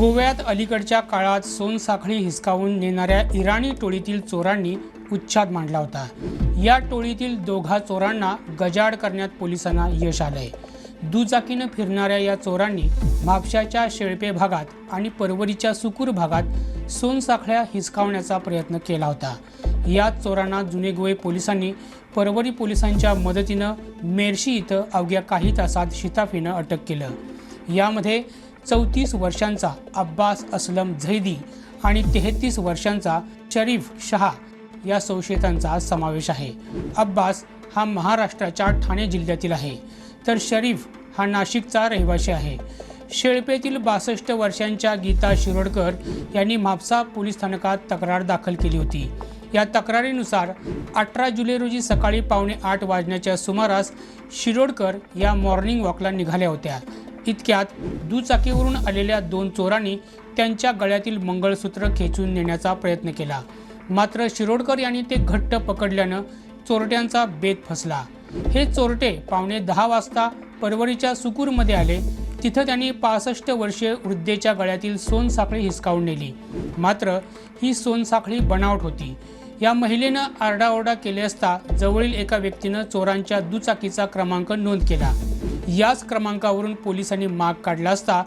गोव्यात अलीकडच्या काळात सोनसाखळी हिसकावून नेणाऱ्या इराणी टोळीतील चोरांनी उच्छाद मांडला होता. या टोळीतील दोघा चोरांना गजाड करण्यात पोलिसांना यश आलंय. दुचाकीनं फिरणाऱ्या या चोरांनी म्हापशाच्या शेळपे भागात आणि परवरीच्या सुकूर भागात सोनसाखळ्या हिसकावण्याचा प्रयत्न केला होता. या चोरांना जुने गोवे पोलिसांनी परवरी पोलिसांच्या मदतीनं मेर्शी इथं अवघ्या काही तासात शिताफीनं अटक केलं. यामध्ये चौतीस वर्षांचा अब्बास असलम झैदी आणि तेहतीस वर्षांचा शरीफ शहा या संशयितांचा समावेश आहे. अब्बास हा महाराष्ट्राच्या ठाणे जिल्ह्यातील आहे. तर शरीफ हा नाशिकचा रहिवासी आहे. शेळपेतील बासष्ट वर्षांच्या गीता शिरोडकर यांनी म्हापसा पोलीस स्थानकात तक्रार दाखल केली होती. या तक्रारीनुसार अठरा जुलै रोजी सकाळी पावणे आठ वाजण्याच्या सुमारास शिरोडकर या मॉर्निंग वॉकला निघाल्या होत्या. इतक्यात दुचाकीवरून आलेल्या दोन चोरांनी त्यांच्या गळ्यातील मंगळसूत्र खेचून नेण्याचा प्रयत्न केला. मात्र शिरोडकर यांनी ते घट्ट पकडल्यानं चोरट्यांचा बेत फसला. हे चोरटे पावणे दहा वाजता परवरीच्या सुकूरमध्ये आले. तिथं त्यांनी पासष्ट वर्षीय वृद्धेच्या गळ्यातील सोनसाखळी हिसकावून नेली. मात्र ही सोनसाखळी बनावट होती. या महिलेनं आरडाओरडा केले असता जवळील एका व्यक्तीनं चोरांच्या दुचाकीचा क्रमांक नोंद केला. याच क्रमांकावरून पोलिसांनी माग काढला असता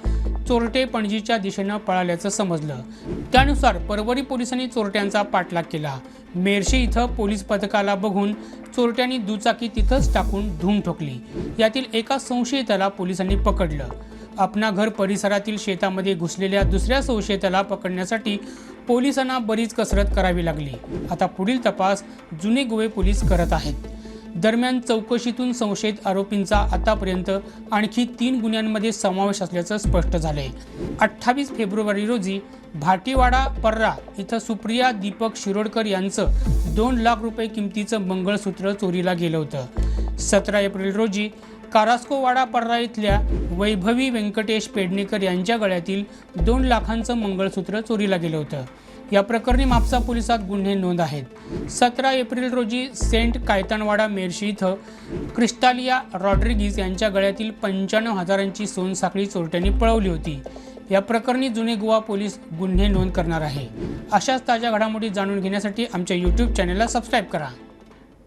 चोरटे पणजीच्या दिशेनं पळाल्याचं समजलं. त्यानुसार परवरी पोलिसांनी चोरट्यांचा पाठलाग केला. मेर्शी इथं पोलीस पथकाला बघून चोरट्यांनी दुचाकी तिथंच टाकून धूम ठोकली. यातील एका संशयिताला पोलिसांनी पकडलं. अपना घर परिसरातील शेतामध्ये घुसलेल्या दुसऱ्या संशयिताला पकडण्यासाठी पोलिसांना बरीच कसरत करावी लागली. आता पुढील तपास जुने गोवे पोलीस करत आहेत. दरम्यान चौकशीतून संशयित आरोपींचा आतापर्यंत आणखी तीन गुन्ह्यांमध्ये समावेश असल्याचं स्पष्ट झालंय. अठ्ठावीस फेब्रुवारी रोजी भाटीवाडा पर्रा इथं सुप्रिया दीपक शिरोडकर यांचं दोन लाख रुपये किमतीचं मंगळसूत्र चोरीला गेलं होतं. सतरा एप्रिल रोजी कारास्कोवाडा पर्रा इथल्या वैभवी व्यंकटेश पेडणेकर यांच्या गळ्यातील दोन लाखांचं मंगळसूत्र चोरीला गेलं होतं. या प्रकरणी म्हापसा पोलिसात गुन्हे नोंद आहेत. सतरा एप्रिल रोजी सेंट कायतानवाडा मेर्शी इथं क्रिस्टालिया रॉड्रिगीज यांच्या गळ्यातील पंच्याण्णव हजारांची सोनसाखळी चोरट्यांनी पळवली होती. या प्रकरणी जुने गोवा पोलीस गुन्हे नोंद करणार आहे. अशाच ताज्या घडामोडी जाणून घेण्यासाठी आमच्या यूट्यूब चॅनलला सबस्क्राईब करा.